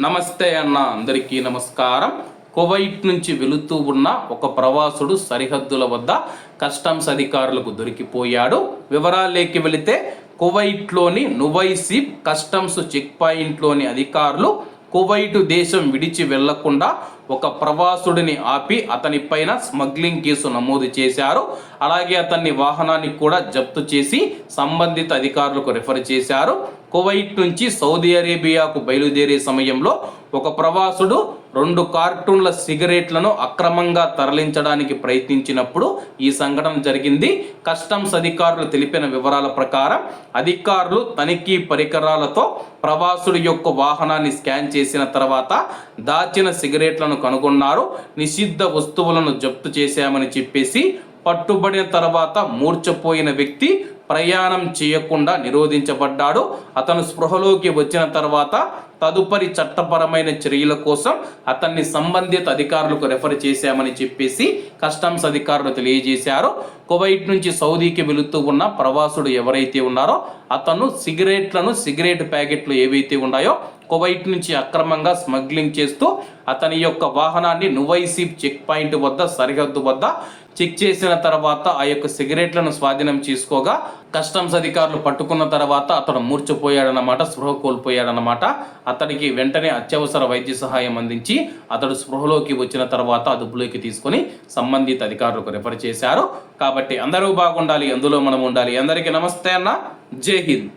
నమస్తే అన్న అందరికీ నమస్కారం. కువైట్ నుంచి వెళుతూ ఉన్న ఒక ప్రవాసుడు సరిహద్దుల వద్ద కస్టమ్స్ అధికారులకు దొరికిపోయాడు. వివరాలేకి వెళితే కువైట్లోని నువైసీప్ కస్టమ్స్ చెక్ పాయింట్లోని అధికారులు కువైటు దేశం విడిచి వెళ్ళకుండా ఒక ప్రవాసుడిని ఆపి అతని పైన స్మగ్లింగ్ కేసు నమోదు చేశారు. అలాగే అతన్ని వాహనాన్ని కూడా జప్తు చేసి సంబంధిత అధికారులకు రిఫర్ చేశారు. కువైట్ నుంచి సౌదీ అరేబియాకు బయలుదేరే సమయంలో ఒక ప్రవాసుడు రెండు కార్టూన్ల సిగరెట్లను అక్రమంగా తరలించడానికి ప్రయత్నించినప్పుడు ఈ సంఘటన జరిగింది. కస్టమ్స్ అధికారులు తెలిపిన వివరాల ప్రకారం అధికారులు తనిఖీ పరికరాలతో ప్రవాసుడి యొక్క వాహనాన్ని స్కాన్ చేసిన తర్వాత దాచిన సిగరెట్లను కనుగొన్నారు. నిషిద్ధ వస్తువులను జప్తు చేశామని చెప్పేసి పట్టుబడిన తర్వాత మూర్చపోయిన వ్యక్తి ప్రయాణం చేయకుండా నిరోధించబడ్డాడు. అతను స్పృహలోకి వచ్చిన తర్వాత తదుపరి చట్టపరమైన చర్యల కోసం అతన్ని సంబంధిత అధికారులకు రెఫర్ చేశామని చెప్పేసి కస్టమ్స్ అధికారులు తెలియజేశారు. కువైట్ నుంచి సౌదీకి వెళుతూ ఉన్న ప్రవాసుడు ఎవరైతే ఉన్నారో అతను సిగరెట్లను సిగరెట్ ప్యాకెట్లు ఏవైతే ఉన్నాయో కువైట్ నుంచి అక్రమంగా స్మగ్లింగ్ చేస్తూ అతని యొక్క వాహనాన్ని నువైసీప్ చెక్ పాయింట్ వద్ద సరిహద్దు వద్ద చెక్ చేసిన తర్వాత ఆ యొక్క సిగరెట్లను స్వాధీనం చేసుకోగా కస్టమ్స్ అధికారులు పట్టుకున్న తర్వాత అతడు మూర్చిపోయాడనమాట స్పృహ కోల్పోయాడనమాట అతడికి వెంటనే అత్యవసర వైద్య సహాయం అందించి అతడు స్పృహలోకి వచ్చిన తర్వాత అదుపులోకి తీసుకొని సంబంధిత అధికారులకు రిఫర్ చేశారు. కాబట్టి అందరూ బాగుండాలి అందులో మనం ఉండాలి. అందరికీ నమస్తే అన్న. జై హింద్.